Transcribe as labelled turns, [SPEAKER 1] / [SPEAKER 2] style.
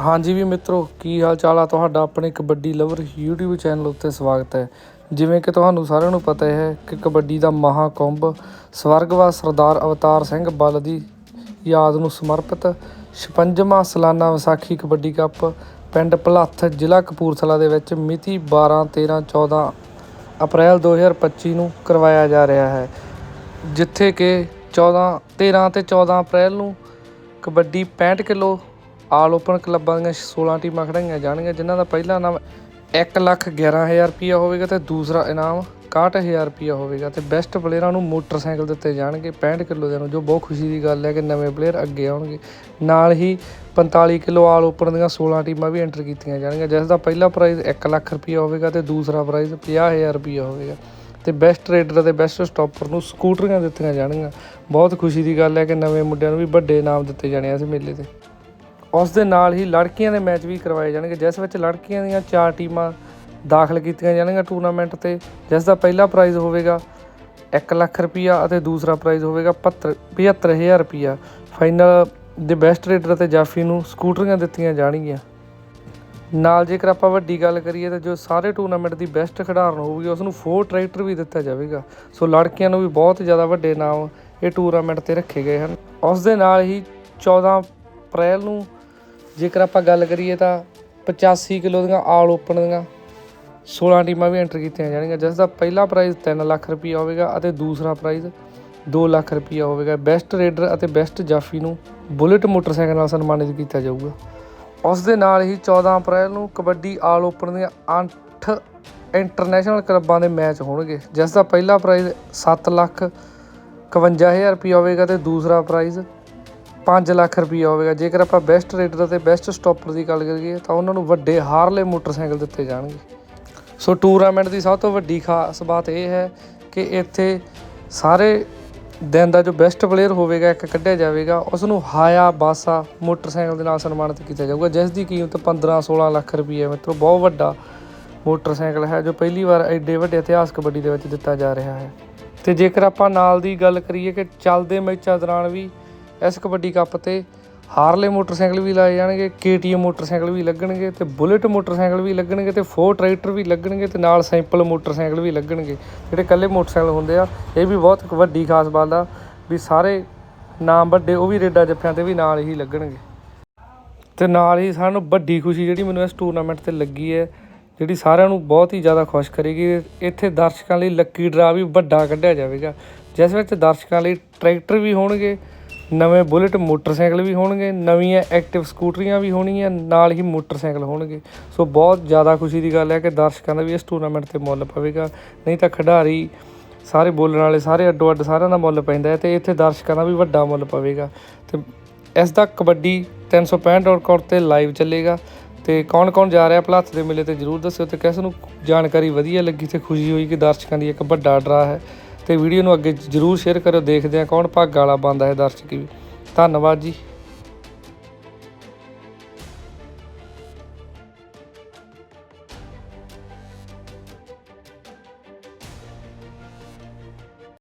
[SPEAKER 1] ਹਾਂਜੀ ਵੀ ਮਿੱਤਰੋ, ਕੀ ਹਾਲ ਚਾਲ ਆ ਤੁਹਾਡਾ? ਆਪਣੇ ਕਬੱਡੀ ਲਵਰ YouTube ਚੈਨਲ ਉੱਤੇ ਸਵਾਗਤ ਹੈ। ਜਿਵੇਂ ਕਿ ਤੁਹਾਨੂੰ ਸਾਰਿਆਂ ਨੂੰ ਪਤਾ ਹੈ ਕਿ ਕਬੱਡੀ ਦਾ ਮਹਾਕੁੰਭ ਸਵਰਗਵਾਸ ਸਰਦਾਰ ਅਵਤਾਰ ਸਿੰਘ ਬੱਲ ਦੀ ਯਾਦ ਨੂੰ ਸਮਰਪਿਤ 56ਵਾਂ ਸਾਲਾਨਾ ਵਿਸਾਖੀ ਕਬੱਡੀ ਕੱਪ ਪਿੰਡ ਭਲੱਥ ਜ਼ਿਲ੍ਹਾ ਕਪੂਰਥਲਾ ਦੇ ਵਿੱਚ ਮਿਤੀ 12 13 14 ਅਪ੍ਰੈਲ 2025 ਨੂੰ ਕਰਵਾਇਆ ਜਾ ਰਿਹਾ ਹੈ। ਜਿੱਥੇ ਕਿ 14 13 ਤੇ 14 ਅਪ੍ਰੈਲ ਨੂੰ ਕਬੱਡੀ 65 ਕਿਲੋ ਆਲ ਓਪਨ ਕਲੱਬਾਂ ਦੀਆਂ 16 ਟੀਮਾਂ ਖੜਾਈਆਂ ਜਾਣਗੀਆਂ, ਜਿਨ੍ਹਾਂ ਦਾ ਪਹਿਲਾ ਇਨਾਮ 1 ਲੱਖ 11000 ਰੁਪਇਆ ਹੋਵੇਗਾ ਤੇ ਦੂਸਰਾ ਇਨਾਮ 61000 ਰੁਪਇਆ ਹੋਵੇਗਾ ਤੇ ਬੈਸਟ ਪਲੇਅਰਾਂ ਨੂੰ ਮੋਟਰਸਾਈਕਲ ਦਿੱਤੇ ਜਾਣਗੇ 65 ਕਿਲੋ ਦੇ ਨੂੰ, ਜੋ ਬਹੁਤ ਖੁਸ਼ੀ ਦੀ ਗੱਲ ਹੈ ਕਿ ਨਵੇਂ ਪਲੇਅਰ ਅੱਗੇ ਆਉਣਗੇ। ਨਾਲ ਹੀ 45 ਕਿਲੋ ਆਲ ਓਪਨ ਦੀਆਂ 16 ਟੀਮਾਂ ਵੀ ਐਂਟਰ ਕੀਤੀਆਂ ਜਾਣਗੀਆਂ, ਜਿਸ ਦਾ ਪਹਿਲਾ ਪ੍ਰਾਈਜ਼ 1 ਲੱਖ ਰੁਪਇਆ ਹੋਵੇਗਾ ਤੇ ਦੂਸਰਾ ਪ੍ਰਾਈਜ਼ 50000 ਰੁਪਇਆ ਹੋਵੇਗਾ। ਤੇ ਬੈਸਟ ਰੇਡਰ ਅਤੇ ਬੈਸਟ ਸਟਾਪਰ ਨੂੰ ਸਕੂਟਰੀਆਂ ਦਿੱਤੀਆਂ ਜਾਣਗੀਆਂ। ਬਹੁਤ ਖੁਸ਼ੀ ਦੀ ਗੱਲ ਹੈ ਕਿ ਨਵੇਂ ਮੁੰਡਿਆਂ ਨੂੰ ਵੀ ਵੱਡੇ ਇਨਾਮ ਦਿੱਤੇ ਜਾਣੇ ਇਸ ਮੇਲੇ ਤੇ। ਉਸ ਦੇ ਨਾਲ ਹੀ ਲੜਕੀਆਂ ਦੇ ਮੈਚ ਵੀ ਕਰਵਾਏ ਜਾਣਗੇ। ਜਿਸ ਵਿੱਚ ਲੜਕੀਆਂ ਦੀਆਂ ਚਾਰ ਟੀਮਾਂ ਦਾਖਲ ਕੀਤੀਆਂ ਜਾਣਗੀਆਂ ਟੂਰਨਾਮੈਂਟ ਤੇ, ਜਿਸ ਦਾ ਪਹਿਲਾ ਪ੍ਰਾਈਜ਼ ਹੋਵੇਗਾ 1 ਲੱਖ ਰੁਪਈਆ ਅਤੇ ਦੂਸਰਾ ਪ੍ਰਾਈਜ਼ ਹੋਵੇਗਾ 75000 ਰੁਪਈਆ। ਫਾਈਨਲ ਦੇ ਬੈਸਟ ਰੇਡਰ ਅਤੇ ਜਾਫੀ ਨੂੰ ਸਕੂਟਰੀਆਂ ਦਿੱਤੀਆਂ ਜਾਣਗੀਆਂ। ਨਾਲ ਜੇਕਰ ਆਪਾਂ ਵੱਡੀ ਗੱਲ ਕਰੀਏ ਤਾਂ ਜੋ ਸਾਰੇ ਟੂਰਨਾਮੈਂਟ ਦੀ ਬੈਸਟ ਖਿਡਾਰਨ ਹੋਊਗੀ, ਉਸ ਨੂੰ ਫੋਰ ਟਰੈਕਟਰ ਵੀ ਦਿੱਤਾ ਜਾਵੇਗਾ। ਸੋ ਲੜਕੀਆਂ ਨੂੰ ਵੀ ਬਹੁਤ ਜ਼ਿਆਦਾ ਵੱਡੇ ਨਾਮ ਇਹ ਟੂਰਨਾਮੈਂਟ ਤੇ ਰੱਖੇ ਗਏ ਹਨ। ਉਸ ਦੇ ਨਾਲ ਹੀ 14 ਅਪ੍ਰੈਲ ਨੂੰ ਜੇਕਰ ਆਪਾਂ ਗੱਲ ਕਰੀਏ ਤਾਂ 85 ਕਿਲੋ ਦੀਆਂ ਆਲ ਓਪਨ ਦੀਆਂ 16 ਟੀਮਾਂ ਵੀ ਐਂਟਰ ਕੀਤੀਆਂ ਜਾਣਗੀਆਂ। ਜਿਸ ਦਾ ਪਹਿਲਾ ਪ੍ਰਾਈਜ਼ 3 ਲੱਖ ਰੁਪਈਆ ਹੋਵੇਗਾ ਅਤੇ ਦੂਸਰਾ ਪ੍ਰਾਈਜ਼ 2 ਲੱਖ ਰੁਪਈਆ ਹੋਵੇਗਾ। ਬੈਸਟ ਰੇਡਰ ਅਤੇ ਬੈਸਟ ਜਾਫੀ ਨੂੰ ਬੁਲੇਟ ਮੋਟਰਸਾਈਕਲ ਨਾਲ ਸਨਮਾਨਿਤ ਕੀਤਾ ਜਾਊਗਾ। ਉਸ ਦੇ ਨਾਲ ਹੀ 14 ਅਪ੍ਰੈਲ ਨੂੰ ਕਬੱਡੀ ਆਲ ਓਪਨ ਦੀਆਂ 8 ਇੰਟਰਨੈਸ਼ਨਲ ਕਲੱਬਾਂ ਦੇ ਮੈਚ ਹੋਣਗੇ। ਜਿਸ ਦਾ ਪਹਿਲਾ ਪ੍ਰਾਈਜ਼ 7 ਲੱਖ 51000 ਰੁਪਈਆ ਹੋਵੇਗਾ ਤੇ ਦੂਸਰਾ ਪ੍ਰਾਈਜ਼ 5 ਲੱਖ ਰੁਪਈਆ ਹੋਵੇਗਾ। ਜੇਕਰ ਆਪਾਂ ਬੈਸਟ ਰੇਡਰ ਅਤੇ ਬੈਸਟ ਸਟਾਪਰ ਦੀ ਗੱਲ ਕਰੀਏ, ਤਾਂ ਉਹਨਾਂ ਨੂੰ ਵੱਡੇ ਹਾਰਲੇ ਮੋਟਰਸਾਈਕਲ ਦਿੱਤੇ ਜਾਣਗੇ। ਸੋ ਟੂਰਨਾਮੈਂਟ ਦੀ ਸਭ ਤੋਂ ਵੱਡੀ ਖਾਸ ਬਾਤ ਇਹ ਹੈ ਕਿ ਇੱਥੇ ਸਾਰੇ ਦਿਨ ਦਾ ਜੋ ਬੈਸਟ ਪਲੇਅਰ ਹੋਵੇਗਾ, ਇੱਕ ਕੱਢਿਆ ਜਾਵੇਗਾ ਉਸ ਨੂੰ ਹਾਇਆ ਬਾਸਾ ਮੋਟਰਸਾਈਕਲ ਦੇ ਨਾਲ ਸਨਮਾਨਿਤ ਕੀਤਾ ਜਾਊਗਾ, ਜਿਸ ਦੀ ਕੀਮਤ 15 16 ਲੱਖ ਰੁਪਏ ਮਿੱਤਰੋ, ਬਹੁਤ ਵੱਡਾ ਮੋਟਰਸਾਈਕਲ ਹੈ, ਜੋ ਪਹਿਲੀ ਵਾਰ ਐਡੇ ਵੱਡੇ ਇਤਿਹਾਸ ਕਬੱਡੀ ਦੇ ਵਿੱਚ ਦਿੱਤਾ ਜਾ ਰਿਹਾ ਹੈ। ਤੇ ਜੇਕਰ ਆਪਾਂ ਨਾਲ ਦੀ ਗੱਲ ਕਰੀਏ ਕਿ ਚੱਲਦੇ ਮੈਚਾਂ ਦੌਰਾਨ ਵੀ ਇਸ ਕਬੱਡੀ ਕੱਪ ਤੇ ਹਾਰਲੇ ਮੋਟਰਸਾਈਕਲ ਵੀ ਲਾਏ ਜਾਣਗੇ ਕੇਟੀਐਮ ਮੋਟਰਸਾਈਕਲ ਵੀ ਲੱਗਣਗੇ ਤੇ ਬੁਲੇਟ ਮੋਟਰਸਾਈਕਲ ਵੀ ਲੱਗਣਗੇ ਤੇ ਫੋਰ ਟਰੈਕਟਰ ਵੀ ਲੱਗਣਗੇ ਤੇ ਨਾਲ ਸਿੰਪਲ ਮੋਟਰਸਾਈਕਲ ਵੀ ਲੱਗਣਗੇ। ਜਿਹੜੇ ਇਕੱਲੇ ਮੋਟਰਸਾਈਕਲ ਹੁੰਦੇ ਆ, ਇਹ ਵੀ ਬਹੁਤ ਵੱਡੀ ਖਾਸ ਬਾਤ ਆ ਵੀ ਸਾਰੇ ਨਾਮ ਵੱਡੇ, ਉਹ ਵੀ ਰੇਡਾ ਜੱਫਿਆਂ ਤੇ ਵੀ ਨਾਲ ਹੀ ਲੱਗਣਗੇ। ਤੇ ਨਾਲ ਹੀ ਸਾਨੂੰ ਵੱਡੀ ਖੁਸ਼ੀ ਜਿਹੜੀ ਮੈਨੂੰ ਇਸ ਟੂਰਨਾਮੈਂਟ ਤੇ ਲੱਗੀ ਹੈ, ਜਿਹੜੀ ਸਾਰਿਆਂ ਨੂੰ ਬਹੁਤ ਹੀ ਜ਼ਿਆਦਾ ਖੁਸ਼ ਕਰੇਗੀ, ਇੱਥੇ ਦਰਸ਼ਕਾਂ ਲਈ ਲੱਕੀ ਡਰਾ ਵੀ ਵੱਡਾ ਕੱਢਿਆ ਜਾਵੇਗਾ। ਜਿਸ ਵਿੱਚ ਦਰਸ਼ਕਾਂ ਲਈ ਟਰੈਕਟਰ ਵੀ ਹੋਣਗੇ ਨਵੇਂ ਬੁਲੇਟ ਮੋਟਰਸਾਈਕਲ ਵੀ ਹੋਣਗੇ, ਨਵੀਆਂ ਐਕਟਿਵ ਸਕੂਟਰੀਆਂ ਵੀ ਹੋਣਗੀਆਂ, ਨਾਲ ਹੀ ਮੋਟਰਸਾਈਕਲ ਹੋਣਗੇ। ਸੋ ਬਹੁਤ ਜ਼ਿਆਦਾ ਖੁਸ਼ੀ ਦੀ ਗੱਲ ਹੈ ਕਿ ਦਰਸ਼ਕਾਂ ਦਾ ਵੀ ਇਸ ਟੂਰਨਾਮੈਂਟ ਤੇ ਮੁੱਲ ਪਵੇਗਾ। ਨਹੀਂ ਤਾਂ ਖਿਡਾਰੀ ਸਾਰੇ ਬੋਲਣ ਵਾਲੇ, ਸਾਰੇ ਅੱਡੋ ਅੱਡ ਸਾਰਿਆਂ ਦਾ ਮੁੱਲ ਪੈਂਦਾ ਹੈ ਤੇ ਇੱਥੇ ਦਰਸ਼ਕਾਂ ਦਾ ਵੀ ਵੱਡਾ ਮੁੱਲ ਪਵੇਗਾ। ਤੇ ਇਸ ਦਾ ਕਬੱਡੀ 365.com ਤੇ ਲਾਈਵ ਚੱਲੇਗਾ। ਤੇ ਕੌਣ ਕੌਣ ਜਾ ਰਿਹਾ, ਭਲਾਥ ਦੇ ਮੇਲੇ ਤੇ ਜਰੂਰ ਦੱਸਿਓ ਤੇ ਕਿਸ ਨੂੰ ਜਾਣਕਾਰੀ ਵਧੀਆ ਲੱਗੀ ਤੇ ਖੁਸ਼ੀ ਹੋਈ ਕਿ ਦਰਸ਼ਕਾਂ ਦੀ ਇੱਕ ਵੱਡਾ ਡਰਾ ਹੈ। ਤੇ ਵੀਡੀਓ ਨੂੰ ਅੱਗੇ ਜਰੂਰ ਸ਼ੇਅਰ ਕਰਿਓ, ਦੇਖਦੇ ਹਾਂ ਕੌਣ ਭਾਗ ਵਾਲਾ ਬੰਦਾ ਹੈ ਦਰਸ਼ਕ ਵੀ। ਧੰਨਵਾਦ ਜੀ।